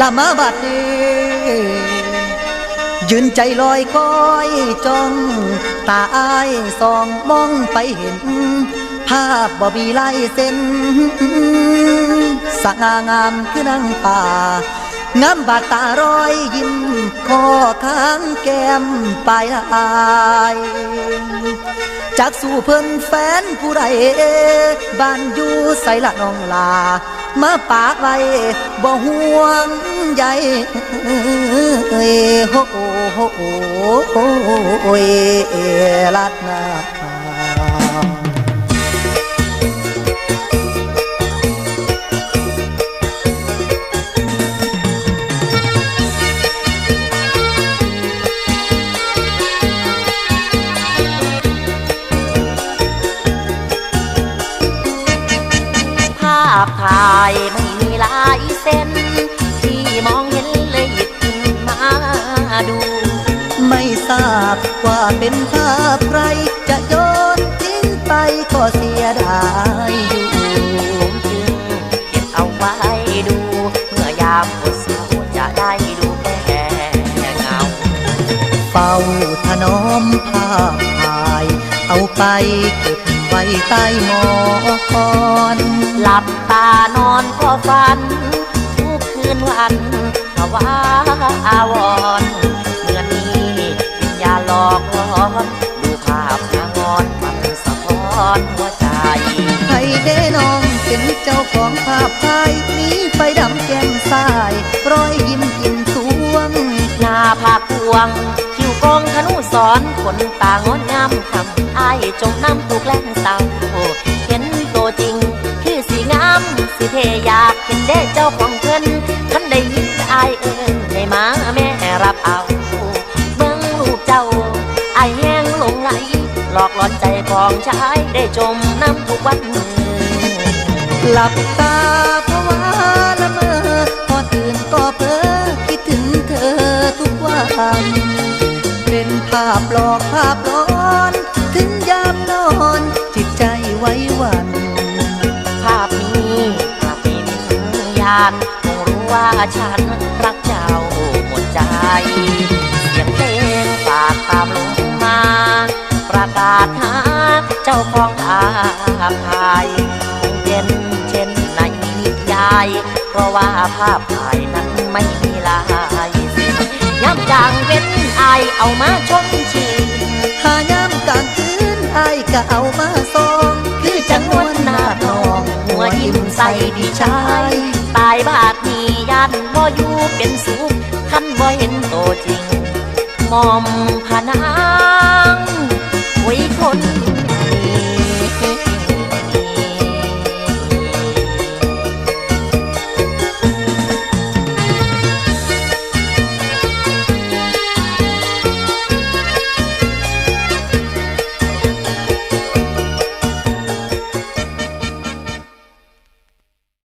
ละมาบัดนี้ยืนใจลอยคอยจ้องตาอายส่องมองไปเห็น ภาพบ่มีลายเส้นสง่างามคือนางป่างามบาดตารอยยิ้มคอข้างแก้มปลายลายจากสู่เพิ่นแฟนผู้ใดบ้านอยู่ใส่ละน้องลา มาปากไว้บ่ห่วงใยเอ้โฮโฮโหโอ้โหลัดนา ภาพถ่ายไม่มีลายเส้น ที่มองเห็นเลยหยิบขึ้นมาดู ไม่ทราบว่าเป็นภาพใคร จะโยนทิ้งไปก็เสียดายอยู่ผมจึงเก็บเอาไว้ดู เมื่อยามปวดเศร้าจะได้ดูแค่เงาเฝ้าถนอมภาพถ่าย เอาไปเก็บ ไว้ใต้หมอนหลับตานอนก็ฝัน ทุกคืนวันภาวะอาวรณ์เมื่อนี้วิญญาณหลอกหลอนดูภาพนางอนมันสะท้อนหัวใจให้เด้น้องเป็นเจ้าของภาพถ่ายมีไฟดำแก้มซ้ายรอยยิ้มอิ่มสวงหน้าผากพวงคิวกองธนูส อนคนตางดงามคำอายจมน้ำถูกแล้งเศร้าเห็นตัวจริง คือสีงาม สิเทอยากเห็นได้เจ้าของเพิ่นคันได้ยินอายเอิญให้มาแม่รับเอา เบิ่งลูกเจ้าอายแห้งลงไหลหลอกหลอนใจของชายได้จมน้ำทุกวันหลับตาเพราะว่าละเมอพอตื่นก็เพ้อคิดถึงเธอทุกวัน ภาพหลอกภาพหลอน ถึงยามนอนจิตใจไว้หวันภาพนี้ภาพเป็นวิญญาณคงรู้ว่าฉันรักเจ้าหมดใจ เสียงเพลงฝากตามลงมา ประกาศหาเจ้าของภาพถ่ายคงเป็นเช่นในนิยาย เพราะว่าภาพถ่ายนั้นไม่มีางเว้นอายเอามาชมชีหายามกลางคืนอายก็เอามาส่อง คือจังหวนหน้าทอง หัวยิ้มใส่ดีชาย ตายบาดนี้ยันบ่อยู่เป็นสุขคันบ่เห็นโตวจริง มอมพนาย